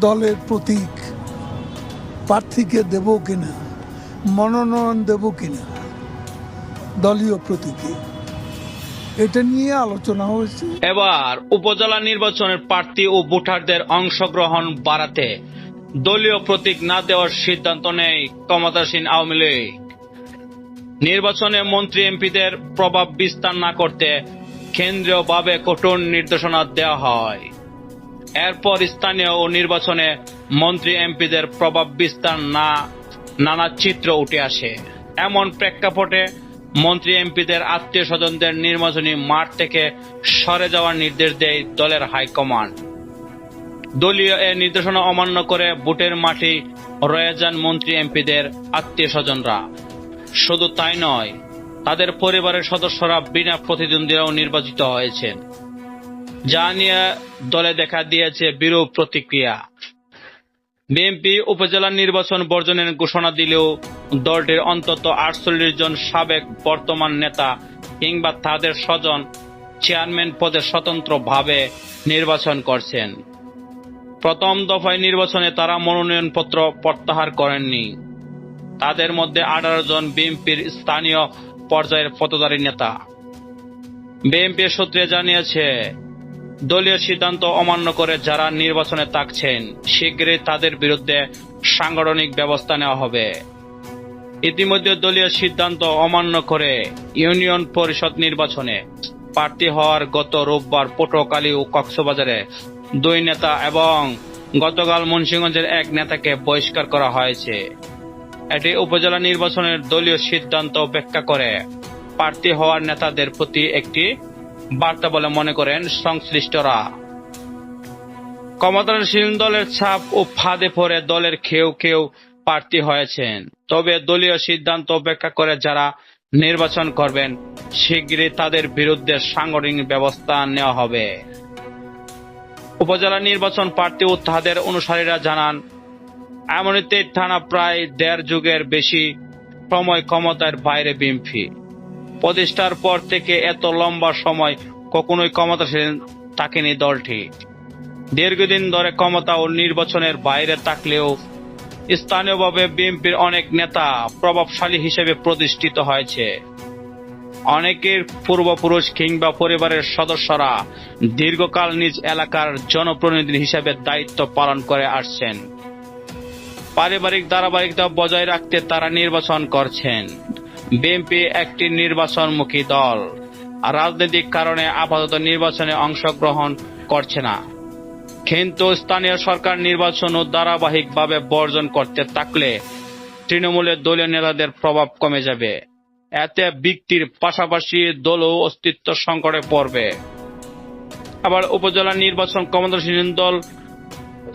দলের প্রতীক। প্রার্থীকে দেব কিনা? মনোনয়ন দেব কিনা? দলীয় প্রতীকে। এটা নিয়ে আলোচনা হয়েছে। এবার উপজেলা নির্বাচনের প্রার্থী ও ভোটারদের অংশগ্রহণ বাড়াতে দলীয় প্রতীক না দেওয়ার সিদ্ধান্ত নেয় ক্ষমতাসীন আওয়ামী লীগ। নির্বাচনে মন্ত্রী এমপিদের প্রভাব বিস্তার না করতে কেন্দ্রীয়ভাবে কঠোর নির্দেশনা দেওয়া হয়। এরপর স্থানীয় ও নির্বাচনে মন্ত্রী এমপিদের প্রভাব বিস্তার না, নানা চিত্র উঠে আসে। এমন প্রেক্ষাপটে মন্ত্রী এমপিদের আত্মীয় স্বজনদের নির্বাচনী মাঠ থেকে সরে যাওয়ার নির্দেশ দেয় দলের হাইকমান্ড। দলীয় এ নির্দেশনা অমান্য করে ভোটের মাঠে রয়ে যান মন্ত্রী এমপিদের আত্মীয় স্বজনরা শুধু তাই নয়, তাদের পরিবারের সদস্যরা বিনা প্রতিদ্বন্দ্বীরাও নির্বাচিত হয়েছেন। যা নিয়ে দলে দেখা দিয়েছে বিরূপ প্রতিক্রিয়া। বিএনপি উপজেলা নির্বাচন বর্জনের ঘোষণা দিলেও দলটির অন্তত আটচল্লিশ জন সাবেক বর্তমান নেতা কিংবা তাদের স্বজন চেয়ারম্যান পদে স্বতন্ত্রভাবে নির্বাচন করছেন। প্রথম দফায় নির্বাচনে তারা মনোনয়নপত্র প্রত্যাহার করেননি। তাদের মধ্যে আঠারো জন বিএনপির স্থানীয় পর্যায়ের পদধারী নেতা। বিএনপি সূত্রে জানিয়েছে দলীয় সিদ্ধান্ত অমান্য করে যারা নির্বাচনে থাকছেন শীঘ্রই তাদের বিরুদ্ধে সাংগঠনিক ব্যবস্থা নেওয়া হবে। ইতিমধ্যে দলীয় সিদ্ধান্ত অমান্য করে ইউনিয়ন পরিষদ নির্বাচনে প্রার্থী হওয়ার গত রোববার পটুয়াখালী ও কক্সবাজারে দুই নেতা এবং গতকাল মুন্সিগঞ্জের এক নেতাকে বহিষ্কার করা হয়েছে। এটি উপজেলা নির্বাচনের দলীয় সিদ্ধান্ত ব্যাখ্যা করে, প্রার্থী হওয়ার নেতাদের প্রতি একটি বার্তা বলে মনে করেন সংশ্লিষ্টরা। ক্ষমতার ক্ষমতাসীন দলের ছাপ ও ফাঁদে পড়ে দলের কেউ কেউ প্রার্থী হয়েছেন। তবে দলীয় সিদ্ধান্ত অপেক্ষা করে যারা নির্বাচন করবেন, শীঘ্রই তাদের বিরুদ্ধে সাংগঠনিক ব্যবস্থা নেওয়া হবে। উপজেলা নির্বাচন প্রার্থী ও তাদের অনুসারীরা জানান এমনিতে থানা প্রায় দেড় যুগের বেশি সময় ক্ষমতার বাইরে বিএনপি। প্রতিষ্ঠার পর থেকে এত লম্বা সময় কখনোই ক্ষমতাসীন থাকেনি দলটি। দীর্ঘদিন ধরে ক্ষমতা ও নির্বাচনের বাইরে থাকলেও স্থানীয়ভাবে বিএনপির অনেক নেতা প্রভাবশালী হিসেবে প্রতিষ্ঠিত হয়েছে। অনেকের পূর্বপুরুষ কিংবা পরিবারের সদস্যরা দীর্ঘকাল নিজ এলাকার জনপ্রতিনিধি হিসেবে দায়িত্ব পালন করে আসছেন। পারিবারিক ধারাবাহিকতা বজায় রাখতে তারা নির্বাচন করছেন। বিএনপি একটি নির্বাচনমুখী দল। রাজনৈতিক কারণে আপাতত নির্বাচনে অংশগ্রহণ করছে না। কিন্তু স্থানীয় সরকার নির্বাচন ও ধারাবাহিকভাবে বর্জন করতে থাকলে তৃণমূলের দলীয় নেতাদের প্রভাব কমে যাবে। এতে ব্যক্তির পাশাপাশি দলও অস্তিত্ব সংকটে পড়বে। আবার উপজেলা নির্বাচন ক্ষমতাসীন দল।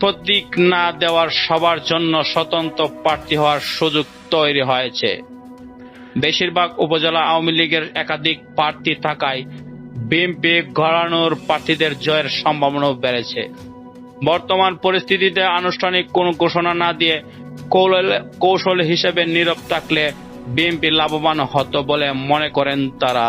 প্রতীক না দেওয়ার সবার জন্য স্বতন্ত্র প্রার্থী হওয়ার সুযোগ তৈরি হয়েছে। বেশিরভাগ উপজেলা আওয়ামী লীগের একাধিক প্রার্থী থাকায় বিএনপি ঘরানোর প্রার্থীদের জয়ের সম্ভাবনাও বেড়েছে। বর্তমান পরিস্থিতিতে আনুষ্ঠানিক কোনো ঘোষণা না দিয়ে কৌশল হিসেবে নীরব থাকলে বিএনপি লাভবান হতো বলে মনে করেন তারা।